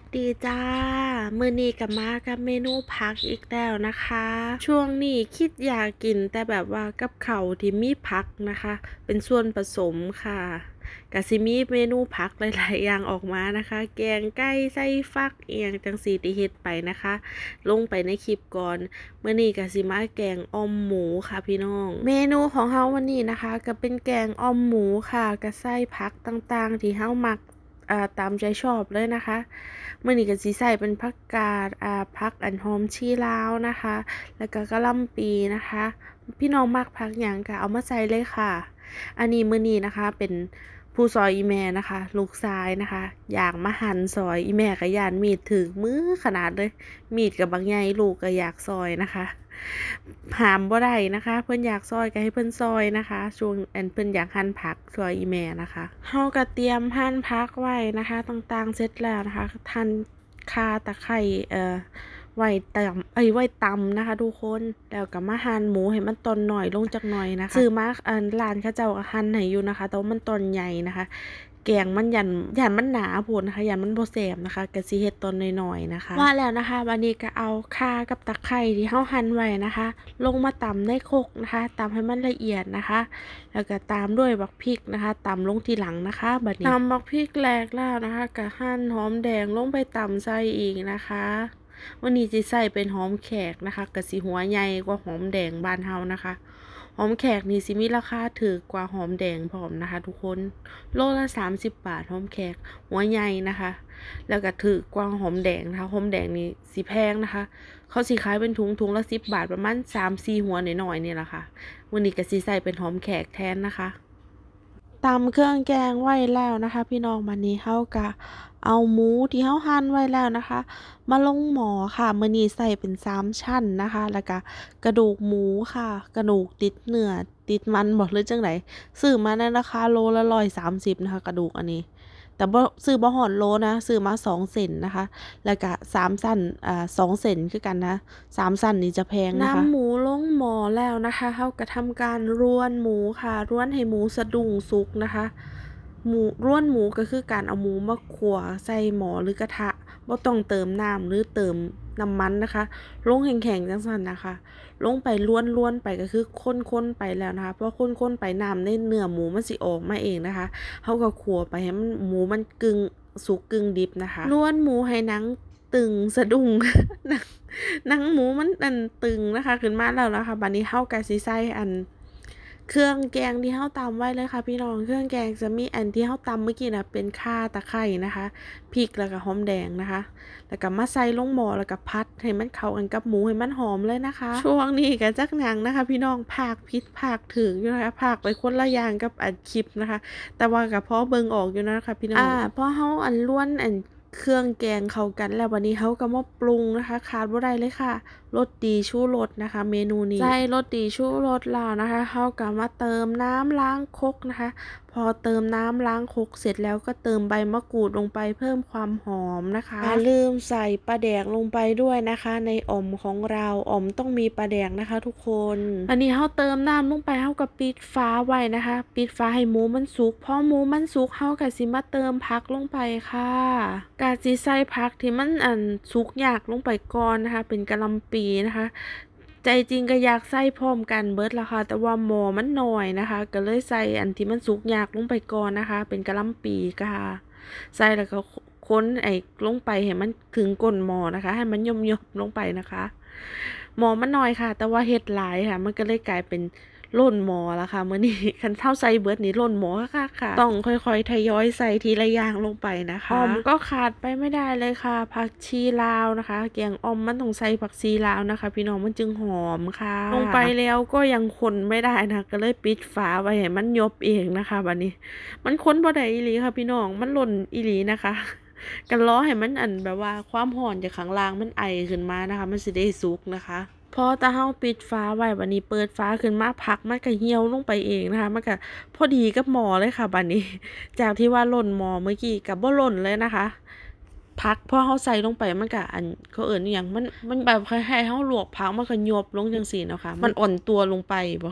วัสดีจ้า มื้อนี้กับมากับเมนูผักอีกแล้วนะคะ ช่วงนี้คิดอยากกินแต่แบบว่ากับเขาที่มีผักนะคะ เป็นส่วนผสมค่ะกะสิมีเมนูผักหลาย ๆ อย่างออกมานะคะ แกงไก่ไส้ฟักเอียงจังสีที่เฮ็ดไปนะคะ ลงไปในคลิปก่อนเมื้อนี้กะสิมาแกงออมหมูค่ะพี่น้อง เมนูของเฮาวันนี้นะคะ ก็เป็นแกงออมหมูค่ะกับไส้ผักต่าง ๆ ที่เฮามัก อ่าตามใจชอบเลยนะคะมื้อนี้ก็สิใส่เป็นผักกาดอ่าผักอันหอมชีลาวนะคะ แล้วก็กระล่ำปีนะคะ พี่น้องมักผักหยังก็เอามาใส่เลยค่ะ อันนี้มื้อนี้นะคะเป็นผู้ซอยอีแม่นะคะ ลูกชายนะคะ อยากมาหันซอยอีแม่ก็ยานมีดถึกมือขนาดเลย มีดก็บักใหญ่ลูกก็อยากซอยนะคะ หามบ่ได้นะคะ เพิ่อนอยากซอยก็ให้เพิ่อนซอยนะคะช่วงอันเพิ่อนอยากหั่นผักซอยอีแม่นะคะเฮาก็เตรียมหั่นผักไว้นะคะ ต่างๆเสร็จแล้วนะคะหั่นข่าตะไคร้เอ่อไว้ตำเอ้ยไว้ตำนะคะ ทุกคนแล้วก็มาหั่นหมูให้มันตอนหน่อยลงจักหน่อยนะคะซื้อมาอันร้านเขาเจ้าก็หั่นให้อยู่นะคะแต่ว่ามันตอนใหญ่นะคะ แกงมันยันยันมันหนาพดนะคะยันมันโบ่แซ่บนะคะก็สิเฮ็ดตอนน้อยๆนะคะ ว่าแล้วนะคะวันนี้ก็เอาข่ากับตะไคร้ที่เฮาหั่นไว้นะคะ ลงมาตำในโครกนะคะตำให้มันละเอียดนะคะ แล้วก็ตามด้วยบักพริกนะคะตำลงทีหลังนะคะบัดนี้ตำบักพริกแหลกแล้วนะคะก็หั่นหอมแดงลงไปตำใส่อีกนะคะวันนี้สิใส่เป็นหอมแขกนะคะก็สิหัวใหญ่กว่าหอมแดงบ้านเฮานะคะ หอมแขกนี่สิมีราคาถูกกว่าหอมแดงพร้อมนะคะ ทุกคนโลละ30บาทหอมแขกหัวใหญ่นะคะ แล้วก็ถูกกว่าหอมแดงนะคะหอมแดงนี่สิแพงนะคะ เขาสิขายเป็นถุงถุงละ10บาทประมาณ3-4หัวหน่อยๆนี่แหละค่ะวันนี้ก็สิใส่เป็นหอมแขกแทนนะคะตำเครื่องแกงไว้แล้วนะคะ พี่น้องวันนี้เฮาก็เอาหมูที่เฮาหั่นไว้แล้วนะคะ มาลงหม้อค่ะมื้อนี้ใส่เป็น3ชั้นนะคะ แล้วก็กระดูกหมูค่ะ กระดูกติดเนื้อติดมันบ่หรือจังใดซื้อมาในราคาโลละ130นะคะ กระดูกอันนี้ แต่บ่ซื้อบ่ฮอดโลนะซื้อมา2เซนนะคะ แล้วก็3ชั้นอ่า2เซนคือกันนะ3ชั้นนี่จะแพงนะคะน้ำหมูลงหม้อแล้วนะคะเฮาก็ทำการร่วนหมูค่ะร่วนให้หมูสะดุ้งสุกนะคะ หมูร่วนหมูก็คือการเอาหมูมาคั่วใส่หม้อหรือกระทะบ่ต้องเติมน้ำหรือเติมน้ำมันนะคะ ลงแข็งๆจังซั่นนะคะ ลงไปล้วนๆไปก็คือคนๆไปแล้วนะคะ เพอคนๆไปน้ำในเนื้อหมูมันสิออกมาเองนะคะเฮาก็คั่วไปให้มันหมูมันกึ่งสุกกึ่งดิบนะคะร่วนหมูให้หนังตึงสะดุ้งหนังหนังหมูมันอันตึงนะคะ ขึ้นมาแล้วนะคะบัดนี้เฮาก็สิใส่อัน เครื่องแกงที่เฮาตำไว้เลยค่ะ พี่น้องเครื่องแกงจะมีอันที่เฮาตำเมื่อกี้นะเป็นข่าตะไคร้นะคะพริกแล้วก็หอมแดงนะคะ แล้วก็มาใส่ลงหม้อแล้วก็พัดให้มันเข้ากันกับหมูให้มันหอมเลยนะคะ ช่วงนี้ก็จักหยังนะคะ พี่น้องพากผิดพากถูกอยู่นะคะพากไปคนละอย่างกับอันคลิปนะคะ แต่ว่าก็พอเบิงออกอยู่นะคะ พี่น้องอ่าพ่อเฮาอันล้วนอัน เครื่องแกงเข้ากันแล้ววันนี้เขาก็มาปรุงนะคะขาดบ่ได้เลยค่ะรสดีชูรสนะคะ เมนูนี้ใช่รสดีชูรสแล้วนะคะเขาก็มาเติมน้ำล้างคกนะคะ พอเติมน้ำล้างครกเสร็จแล้วก็เติมใบมะกรูดลงไปเพิ่มความหอมนะคะอย่าลืมใส่ปลาแดกลงไปด้วยนะคะ ในอ่อมของเราอ่อมต้องมีปลาแดกนะคะ ทุกคน อันนี้เฮาเติมน้ำลงไปเฮาก็ปิดฝาไว้นะคะ ปิดฝาให้หมูมันสุกพอหมูมันสุกเฮาก็สิมาเติมผักลงไปค่ะกะสิใส่ผักที่มันอันสุกยากลงไปก่อนนะคะ เป็นกะหล่ำปีนะคะ ใจจริงก็อยากใส่พร้อมกันเบิดละค่ะแต่ว่าหมอมันหน่อยนะคะ ก็เลยใส่อันที่มันสุกยากลงไปก่อนนะคะ เป็นกะล่ำปีค่ะใส่แล้วก็ค้นไอ้ลงไปให้มันถึงก้นหมอนะคะ ให้มันยมยมลงไปนะคะ หมอมันหน่อยค่ะ แต่ว่าเฮ็ดหลายค่ะ มันก็เลยกลายเป็น ล้นหม้อแล้วค่ะมื้อนี้คันเท่าใส่เบิดนี่ล้นหม้อคักๆค่ะ ต้องค่อยๆ ทยอยใส่ทีละอย่างลงไปนะคะอ่อมก็ขาดไปไม่ได้เลยค่ะ ผักชีลาวนะคะ แกงอ่อมมันต้องใส่ผักชีลาวนะคะ พี่น้องมันจึงหอมค่ะ ลงไปแล้วก็ยังคนไม่ได้นะก็เลยปิดฝาไว้ให้มันยบเองนะคะบัดนี้ มันคนบ่ได้อีหลีค่ะ พี่น้องมันหล่นอีหลีนะคะกันล้อให้มันอันแบบว่าความร้อนจากข้างล่างมันไอขึ้นมานะคะ มันสิได้สุกนะคะ พอตาเฮาปิดฟ้าไว้บัดนี้เปิดฟ้าขึ้นมาผักมันก็เหี่ยวลงไปเองนะคะมันก็พอดีกับหมอเลยค่ะบัดนี้ จากที่ว่าหล่นหมอเมื่อกี้ก็บ่หล่นเลยนะคะผักพอเฮาใส่ลงไปมันก็อันเขาเอิ้นอิหยังมันมันแบบคล้ายๆเฮาลวกผักมันก็ยบลงจังซี่เนาะค่ะมันอ่อนตัวลงไปบ่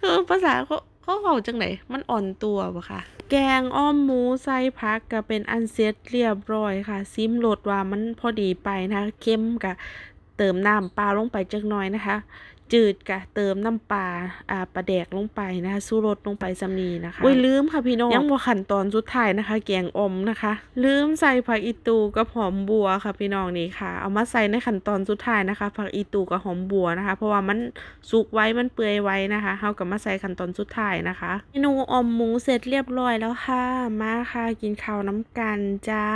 เออภาษาเขาเขาเว้าจังไดมันอ่อนตัวบ่ค่ะ แกงอ้อมหมูใส่ผักก็เป็นอันเสร็จเรียบร้อยค่ะ ซิมรสว่ามันพอดีไปนะคะเค็มก็ เติมน้ำปลาลงไปจักหน่อยนะคะ จืดก็เติมน้ำปลาอ่าปลาแดกลงไปนะคะสู้รสลงไปซำนี้นะคะอุ้ยลืมค่ะพี่น้องยังบ่ขั้นตอนสุดท้ายนะคะ แกงอ่อมนะคะ ลืมใส่ผักอีตูกับหอมบัวค่ะพี่น้องนี่ค่ะ เอามาใส่ในขั้นตอนสุดท้ายนะคะผักอีตูกับหอมบัวนะคะ เพราะว่ามันสุกไว้มันเปื่อยไว้นะคะเฮาก็มาใส่ขั้นตอนสุดท้ายนะคะเมนูอ่อมหมูเสร็จเรียบร้อยแล้วค่ะ มาค่ะกินข้าวน้ำกันจ้า